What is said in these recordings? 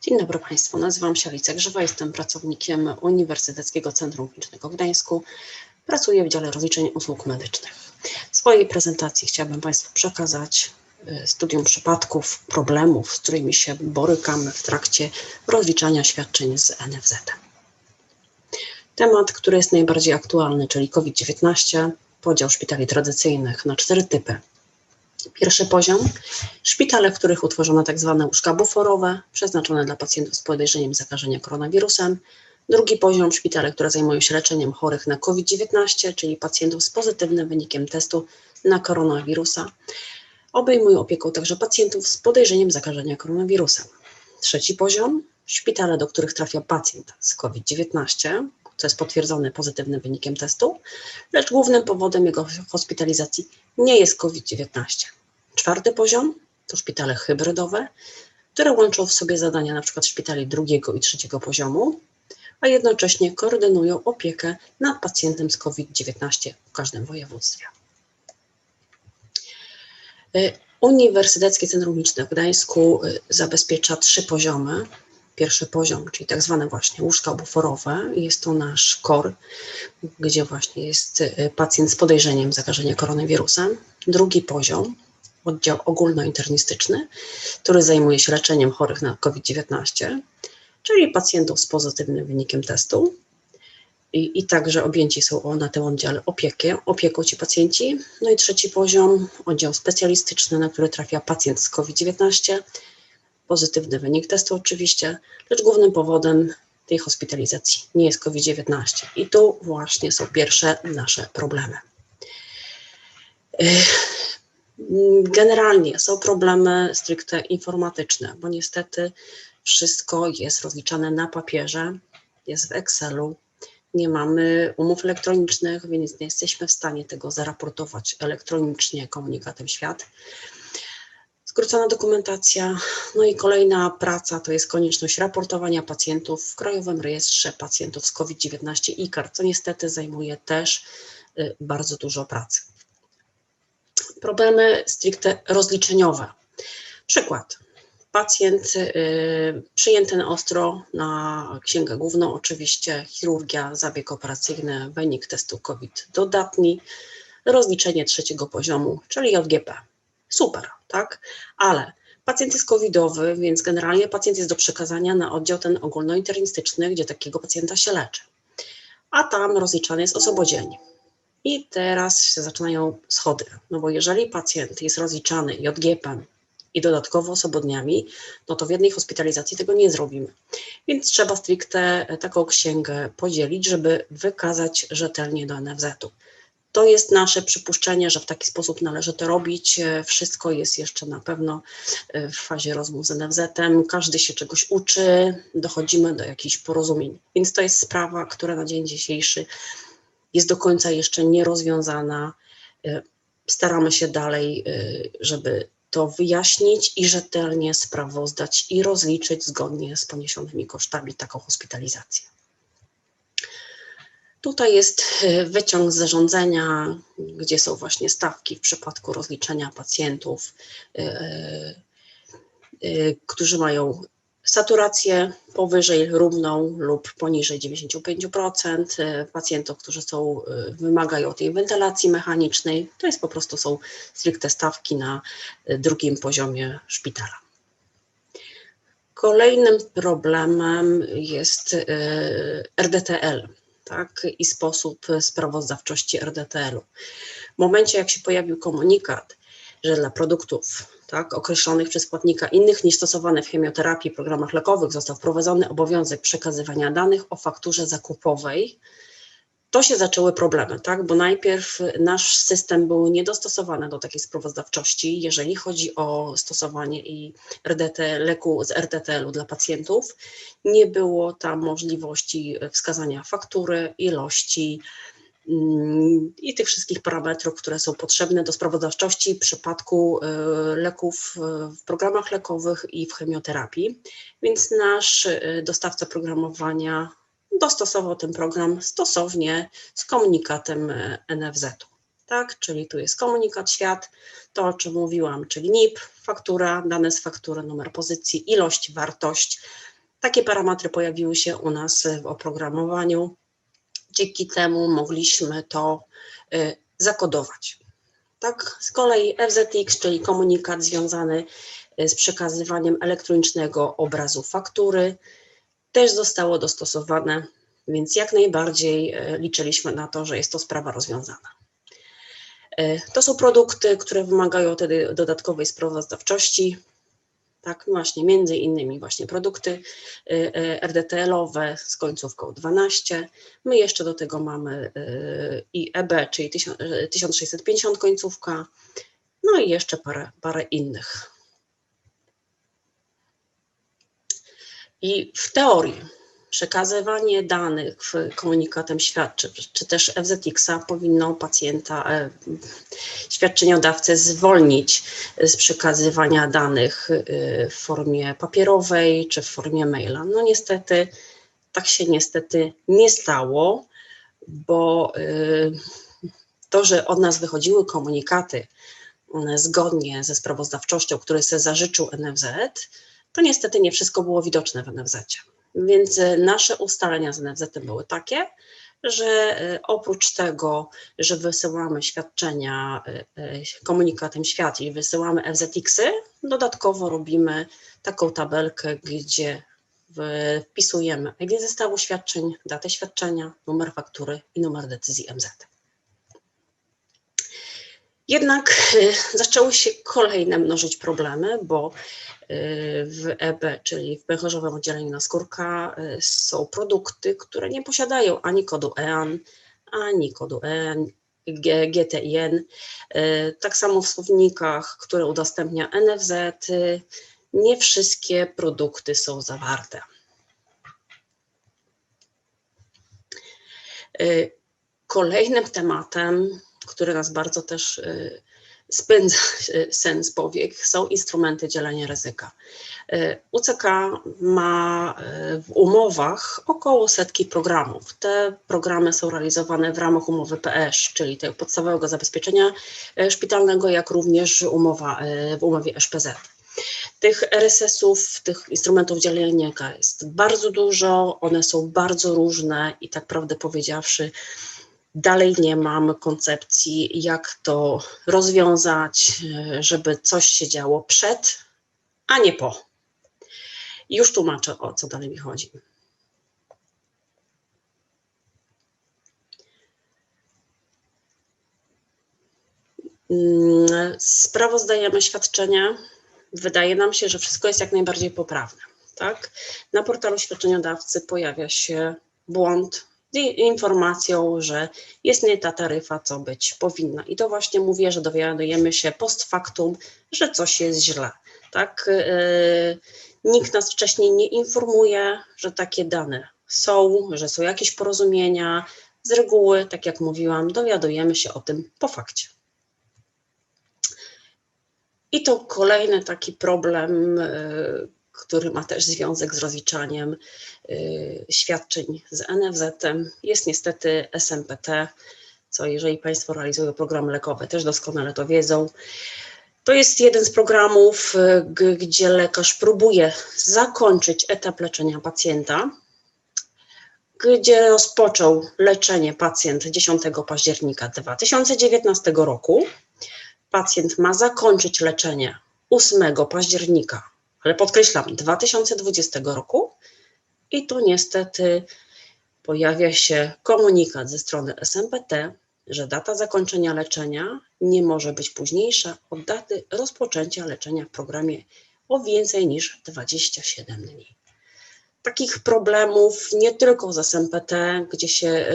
Dzień dobry Państwu, nazywam się Alicja Grzywa, jestem pracownikiem Uniwersyteckiego Centrum Klinicznego w Gdańsku. Pracuję w dziale rozliczeń usług medycznych. W swojej prezentacji chciałabym Państwu przekazać y, studium przypadków, problemów, z którymi się borykamy w trakcie rozliczania świadczeń z NFZ. Temat, który jest najbardziej aktualny, czyli COVID-19, podział szpitali tradycyjnych na cztery typy. Pierwszy poziom szpitale, w których utworzono tak zwane łóżka buforowe, przeznaczone dla pacjentów z podejrzeniem zakażenia koronawirusem. Drugi poziom szpitale, które zajmują się leczeniem chorych na COVID-19, czyli pacjentów z pozytywnym wynikiem testu na koronawirusa. Obejmują opieką także pacjentów z podejrzeniem zakażenia koronawirusem. Trzeci poziom szpitale, do których trafia pacjent z COVID-19, co jest potwierdzone pozytywnym wynikiem testu, lecz głównym powodem jego hospitalizacji nie jest COVID-19. Czwarty poziom to szpitale hybrydowe, które łączą w sobie zadania np. szpitali drugiego i trzeciego poziomu, a jednocześnie koordynują opiekę nad pacjentem z COVID-19 w każdym województwie. Y, Uniwersyteckie Centrum Kliniczne w Gdańsku y, zabezpiecza trzy poziomy pierwszy poziom, czyli tak zwane właśnie łóżka buforowe. Jest to nasz KOR, gdzie właśnie jest y, pacjent z podejrzeniem zakażenia koronawirusem. Drugi poziom, oddział ogólnointernistyczny, który zajmuje się leczeniem chorych na COVID-19, czyli pacjentów z pozytywnym wynikiem testu. I, I, także objęci są na tym oddziale opiekę, opieką ci pacjenci. No i trzeci poziom, oddział specjalistyczny, na który trafia pacjent z COVID-19 pozytywny wynik testu oczywiście, lecz głównym powodem tej hospitalizacji nie jest COVID-19. I tu właśnie są pierwsze nasze problemy. Generalnie są problemy stricte informatyczne, bo niestety wszystko jest rozliczane na papierze, jest w Excelu, nie mamy umów elektronicznych, więc nie jesteśmy w stanie tego zaraportować elektronicznie komunikatem świat skrócona dokumentacja. No i kolejna praca to jest konieczność raportowania pacjentów w Krajowym Rejestrze Pacjentów z COVID-19 IKAR, co niestety zajmuje też y, bardzo dużo pracy. Problemy stricte rozliczeniowe. Przykład. Pacjent y, przyjęty na ostro na księgę główną, oczywiście chirurgia, zabieg operacyjny, wynik testu COVID dodatni, rozliczenie trzeciego poziomu, czyli JGP super, tak? Ale pacjent jest covidowy, więc generalnie pacjent jest do przekazania na oddział ten ogólnointernistyczny, gdzie takiego pacjenta się leczy. A tam rozliczany jest osobodzień. I teraz się zaczynają schody, no bo jeżeli pacjent jest rozliczany JGP i dodatkowo osobodniami, no to w jednej hospitalizacji tego nie zrobimy. Więc trzeba stricte taką księgę podzielić, żeby wykazać rzetelnie do NFZ-u. To jest nasze przypuszczenie, że w taki sposób należy to robić. Wszystko jest jeszcze na pewno w fazie rozmów z NFZ-em. Każdy się czegoś uczy, dochodzimy do jakichś porozumień. Więc to jest sprawa, która na dzień dzisiejszy jest do końca jeszcze nierozwiązana. E, staramy się dalej, żeby to wyjaśnić i rzetelnie sprawozdać i rozliczyć zgodnie z poniesionymi kosztami taką hospitalizację. Tutaj jest e, wyciąg z zarządzenia, gdzie są właśnie stawki w przypadku rozliczenia pacjentów, którzy mają saturację powyżej równą lub poniżej 95%, pacjentów, którzy są, wymagają tej wentylacji mechanicznej. To jest po prostu są stricte stawki na drugim poziomie szpitala. Kolejnym problemem jest RDTL, tak, i sposób sprawozdawczości RDTL-u. W momencie, jak się pojawił komunikat, że dla produktów tak, określonych przez płatnika innych niż stosowane w chemioterapii programach lekowych został wprowadzony obowiązek przekazywania danych o fakturze zakupowej, to się zaczęły problemy, tak? bo najpierw nasz system był niedostosowany do takiej sprawozdawczości, jeżeli chodzi o stosowanie i RDT, leku z RDTL-u dla pacjentów. Nie było tam możliwości wskazania faktury, ilości i tych wszystkich parametrów, które są potrzebne do sprawozdawczości w przypadku y, leków w programach lekowych i w chemioterapii. Więc nasz y, dostawca programowania dostosował ten program stosownie z komunikatem e, NFZ-u. Tak, czyli tu jest komunikat świat, to o czym mówiłam, czyli NIP, faktura, dane z faktury, numer pozycji, ilość, wartość, Takie parametry pojawiły się u nas w oprogramowaniu. Dzięki temu mogliśmy to y, zakodować. Tak, z kolei FZX, czyli komunikat związany y, z przekazywaniem elektronicznego obrazu faktury, też zostało dostosowane, więc jak najbardziej y, liczyliśmy na to, że jest to sprawa rozwiązana. To są produkty, które wymagają wtedy dodatkowej sprawozdawczości, tak, właśnie między innymi właśnie produkty y, y, RDTL-owe z końcówką 12. My jeszcze do tego mamy y, i EB, czyli 1650 końcówka, no i jeszcze parę, parę innych. I w teorii przekazywanie danych komunikatem świadczym, czy też FZX-a powinno pacjenta, e, świadczeniodawcę zwolnić z przekazywania danych e, w formie papierowej czy w formie maila. No niestety, tak się niestety nie stało, bo e, to, że od nas wychodziły komunikaty zgodnie ze sprawozdawczością, które sobie zażyczył NFZ, to niestety nie wszystko było widoczne w NFZ. Więc e, nasze ustalenia z NFZ były takie, że e, oprócz tego, że wysyłamy świadczenia e, komunikatem świat i wysyłamy FZX-y, dodatkowo robimy taką tabelkę, gdzie wpisujemy ID zestawu świadczeń, datę świadczenia, numer faktury i numer decyzji MZ. Jednak zaczęły się kolejne mnożyć problemy, bo w EB, czyli w pęcherzowym oddzieleniu naskórka, y, są produkty, które nie posiadają ani kodu EAN, ani kodu EN, GTIN. Y, tak samo w słownikach, które udostępnia NFZ, y, nie wszystkie produkty są zawarte. Kolejnym tematem, który nas bardzo też spędza sens powiek, są instrumenty dzielenia ryzyka. E, UCK ma e, w umowach około setki programów. Te programy są realizowane w ramach umowy PS, czyli tego podstawowego zabezpieczenia e, szpitalnego, jak również umowa, w umowie SPZ. Tych RSS-ów, tych instrumentów dzielenia jest bardzo dużo, one są bardzo różne i tak prawdę powiedziawszy, Dalej nie mam koncepcji, jak to rozwiązać, żeby coś się działo przed, a nie po. Już tłumaczę, o co dalej mi chodzi. Mm, sprawozdajemy świadczenia. Wydaje nam się, że wszystko jest jak najbardziej poprawne. Tak? Na portalu świadczeniodawcy pojawia się błąd informacją, że jest nie ta taryfa, co być powinna. I to właśnie mówię, że dowiadujemy się post factum, że coś jest źle. Tak? Yy, nikt nas wcześniej nie informuje, że takie dane są, że są jakieś porozumienia. Z reguły, tak jak mówiłam, dowiadujemy się o tym po fakcie. I to kolejny taki problem, yy, który ma też związek z rozliczaniem y, świadczeń z NFZ-em, jest niestety SMPT, co jeżeli Państwo realizują programy lekowe, też doskonale to wiedzą. To jest jeden z programów, y, gdzie lekarz próbuje zakończyć etap leczenia pacjenta, gdzie rozpoczął leczenie pacjent 10 października 2019 roku. Pacjent ma zakończyć leczenie 8 października ale podkreślam, 2020 roku i tu niestety pojawia się komunikat ze strony SMPT, że data zakończenia leczenia nie może być późniejsza od daty rozpoczęcia leczenia w programie o więcej niż 27 dni. Takich problemów nie tylko z SMPT, gdzie się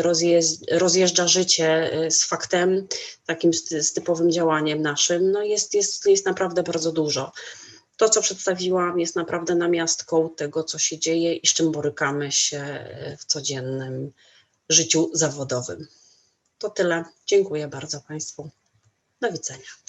rozjeżdża życie y, z faktem, takim z typowym działaniem naszym, no jest, jest, jest naprawdę bardzo dużo. To, co przedstawiłam, jest naprawdę namiastką tego, co się dzieje i z czym borykamy się w codziennym życiu zawodowym. To tyle. Dziękuję bardzo Państwu. Do widzenia.